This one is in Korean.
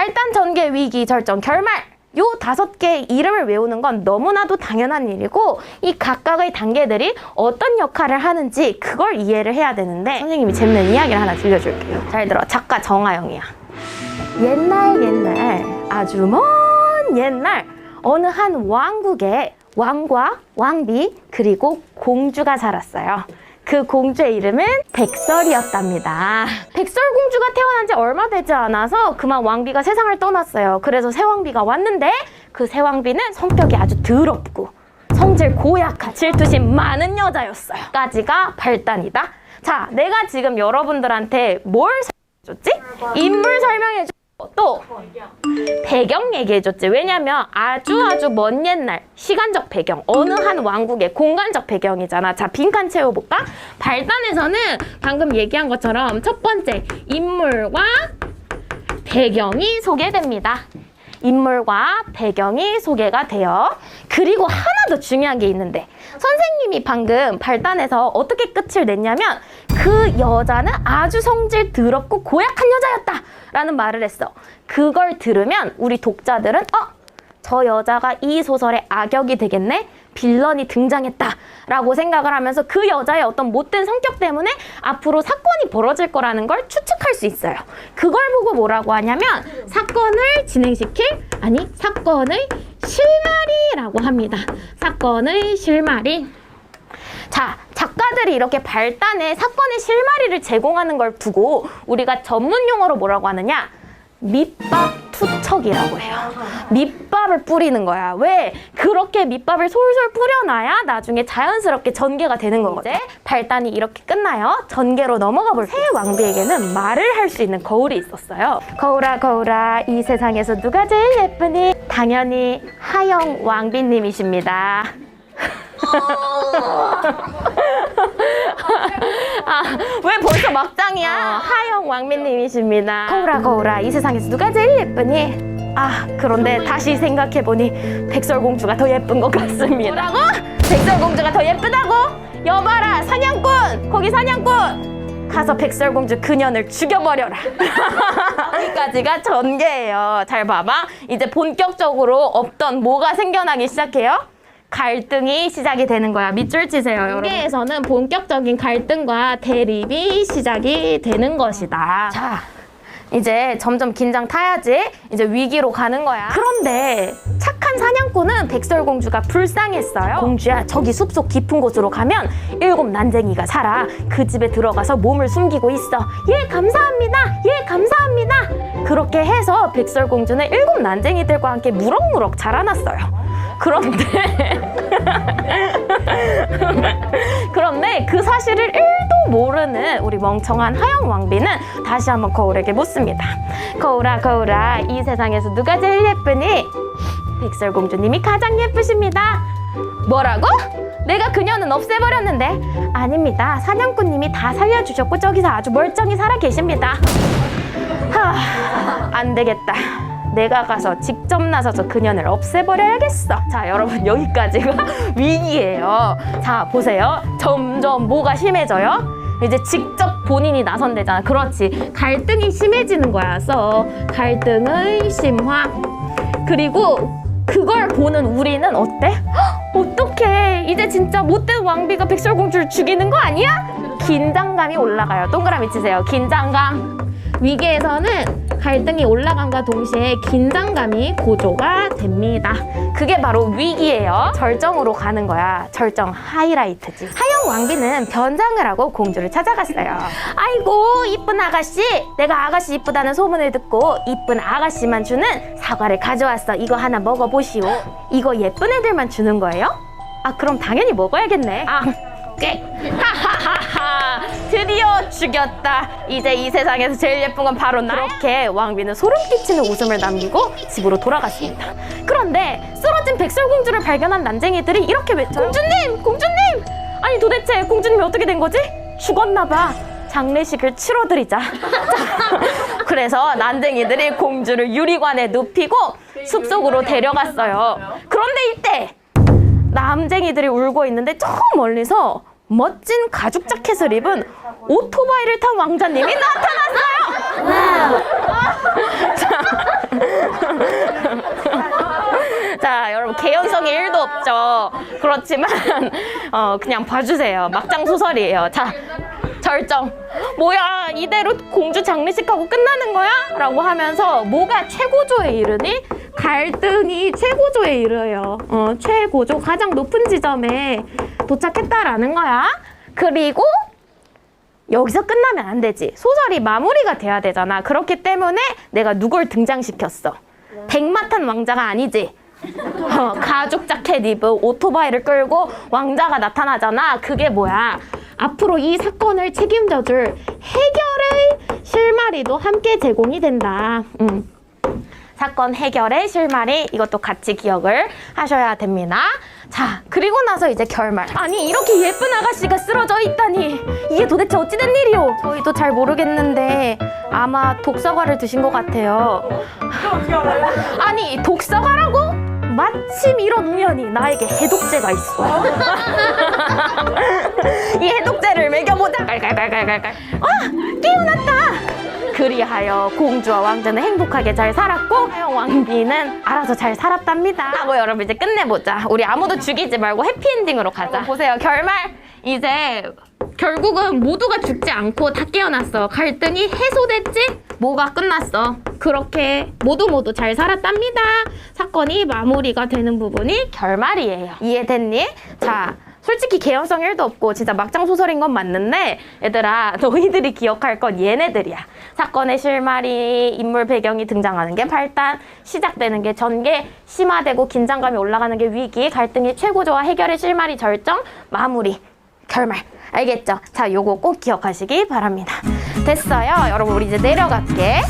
발단 전개 위기 절정 결말 요 다섯 개의 이름을 외우는 건 너무나도 당연한 일이고 이 각각의 단계들이 어떤 역할을 하는지 그걸 이해를 해야 되는데 선생님이 재밌는 이야기를 하나 들려줄게요. 잘 들어. 작가 정하영이야. 옛날 옛날 아주 먼 옛날 어느 한 왕국에 왕과 왕비 그리고 공주가 살았어요. 그 공주의 이름은 백설이었답니다. 백설 공주가 태어난 지 얼마 되지 않아서 그만 왕비가 세상을 떠났어요. 그래서 새 왕비가 왔는데 그 새 왕비는 성격이 아주 더럽고 성질 고약한 질투심 많은 여자였어요. 까지가 발단이다. 자, 내가 지금 여러분들한테 뭘 설명해줬지? 인물 설명해줬고 또 배경 얘기해줬지. 왜냐면 아주 아주 먼 옛날 시간적 배경 어느 한 왕국의 공간적 배경이잖아. 자 빈칸 채워볼까? 발단에서는 방금 얘기한 것처럼 첫 번째 인물과 배경이 소개됩니다. 인물과 배경이 소개가 돼요. 그리고 하나 더 중요한 게 있는데 선생님이 방금 발단에서 어떻게 끝을 냈냐면 그 여자는 아주 성질 더럽고 고약한 여자였다 라는 말을 했어. 그걸 들으면 우리 독자들은 어? 저 여자가 이 소설의 악역이 되겠네? 빌런이 등장했다. 라고 생각을 하면서 그 여자의 어떤 못된 성격 때문에 앞으로 사건이 벌어질 거라는 걸 추측할 수 있어요. 그걸 보고 뭐라고 하냐면 사건을 진행시킬, 아니, 사건의 실마리라고 합니다. 사건의 실마리. 자, 작가들이 이렇게 발단에 사건의 실마리를 제공하는 걸 두고 우리가 전문 용어로 뭐라고 하느냐? 밑밥 투척이라고 해요. 밑밥을 뿌리는 거야. 왜? 그렇게 밑밥을 솔솔 뿌려놔야 나중에 자연스럽게 전개가 되는 거거든. 발단이 이렇게 끝나요. 전개로 넘어가 볼게요. 새 왕비에게는 말을 할 수 있는 거울이 있었어요. 거울아, 거울아, 이 세상에서 누가 제일 예쁘니? 당연히 하영 왕비님이십니다. 아, 왜 벌써 막장이야? 하영 왕민님이십니다. 거울아, 거울아, 이 세상에서 누가 제일 예쁘니? 아, 그런데 다시 생각해보니 백설공주가 더 예쁜 것 같습니다. 뭐라고? 백설공주가 더 예쁘다고? 여봐라, 사냥꾼! 거기 사냥꾼! 가서 백설공주 그년을 죽여버려라. 여기까지가 전개예요. 잘 봐봐. 이제 본격적으로 없던 뭐가 생겨나기 시작해요? 갈등이 시작이 되는 거야. 밑줄 치세요, 여러분. 여기에서는 본격적인 갈등과 대립이 시작이 되는 것이다. 자, 이제 점점 긴장 타야지. 이제 위기로 가는 거야. 그런데 착한 사냥꾼은 백설공주가 불쌍했어요. 공주야, 저기 숲속 깊은 곳으로 가면 일곱 난쟁이가 살아. 그 집에 들어가서 몸을 숨기고 있어. 예, 감사합니다. 예, 감사합니다. 그렇게 해서 백설공주는 일곱 난쟁이들과 함께 무럭무럭 자라났어요. 그런데 그런데 그 사실을 1도 모르는 우리 멍청한 하영 왕비는 다시 한번 거울에게 묻습니다. 거울아 거울아 이 세상에서 누가 제일 예쁘니? 백설공주님이 가장 예쁘십니다. 뭐라고? 내가 그녀는 없애버렸는데 아닙니다. 사냥꾼님이 다 살려주셨고 저기서 아주 멀쩡히 살아 계십니다. 하, 안 되겠다. 내가 가서 직접 나서서 그년을 없애버려야겠어. 자, 여러분, 여기까지가 위기예요. 자, 보세요. 점점 뭐가 심해져요? 이제 직접 본인이 나선대잖아. 그렇지. 갈등이 심해지는 거야. 써. 갈등의 심화. 그리고 그걸 보는 우리는 어때? 헉, 어떡해. 이제 진짜 못된 왕비가 백설공주를 죽이는 거 아니야? 긴장감이 올라가요. 동그라미 치세요. 긴장감. 위기에서는 갈등이 올라감과 동시에 긴장감이 고조가 됩니다. 그게 바로 위기예요. 절정으로 가는 거야. 절정 하이라이트지. 하영 왕비는 변장을 하고 공주를 찾아갔어요. 아이고 이쁜 아가씨, 내가 아가씨 이쁘다는 소문을 듣고 이쁜 아가씨만 주는 사과를 가져왔어. 이거 하나 먹어보시오. 이거 예쁜 애들만 주는 거예요? 아 그럼 당연히 먹어야겠네. 아. 꽤. 하하하 하 드디어 죽였다. 이제 이 세상에서 제일 예쁜 건 바로 나. 그렇게 왕비는 소름 끼치는 웃음을 남기고 집으로 돌아갔습니다. 그런데 쓰러진 백설공주를 발견한 난쟁이들이 이렇게 외쳐요. 공주님! 공주님! 아니 도대체 공주님이 어떻게 된 거지? 죽었나 봐. 장례식을 치러드리자. 자, 그래서 난쟁이들이 공주를 유리관에 눕히고 숲속으로 데려갔어요. 그런데 이때 남쟁이들이 울고 있는데 저 멀리서 멋진 가죽 자켓을 입은 오토바이를 탄 왕자님이 나타났어요. 자, 자, 여러분 개연성이 1도 없죠. 그렇지만 어, 그냥 봐주세요. 막장 소설이에요. 자, 절정. 뭐야 이대로 공주 장례식하고 끝나는 거야? 라고 하면서 뭐가 최고조에 이르니? 갈등이 최고조에 이르요. 어, 최고조 가장 높은 지점에 도착했다라는 거야. 그리고 여기서 끝나면 안 되지. 소설이 마무리가 돼야 되잖아. 그렇기 때문에 내가 누굴 등장시켰어. 백마탄 왕자가 아니지. 어, 가죽 자켓 입은 오토바이를 끌고 왕자가 나타나잖아. 그게 뭐야? 앞으로 이 사건을 책임져줄 해결의 실마리도 함께 제공이 된다. 음. 사건 해결의 실마리 이것도 같이 기억을 하셔야 됩니다. 자, 그리고 나서 이제 결말. 아니, 이렇게 예쁜 아가씨가 쓰러져 있다니. 이게 도대체 어찌된 일이오? 저희도 잘 모르겠는데 아마 독사과를 드신 것 같아요. 아니, 독사과라고? 마침 이런 우연이 나에게 해독제가 있어. 이 해독제를 먹여보자. 깔깔깔깔깔깔. 아, 깨어났다. 그리하여 공주와 왕자는 행복하게 잘 살았고 하영 왕비는 알아서 잘 살았답니다. 하고 여러분 이제 끝내보자. 우리 아무도 죽이지 말고 해피엔딩으로 가자. 보세요. 결말 이제 결국은 모두가 죽지 않고 다 깨어났어. 갈등이 해소됐지? 뭐가 끝났어. 그렇게 모두 모두 잘 살았답니다. 사건이 마무리가 되는 부분이 결말이에요. 이해됐니? 자, 솔직히 개연성 1도 없고 진짜 막장 소설인 건 맞는데 얘들아 너희들이 기억할 건 얘네들이야. 사건의 실마리 인물 배경이 등장하는 게 발단, 시작되는 게 전개, 심화되고 긴장감이 올라가는 게 위기, 갈등이 최고조와 해결의 실마리 절정, 마무리, 결말. 알겠죠? 자, 요거 꼭 기억하시기 바랍니다. 됐어요. 여러분 우리 이제 내려갈게.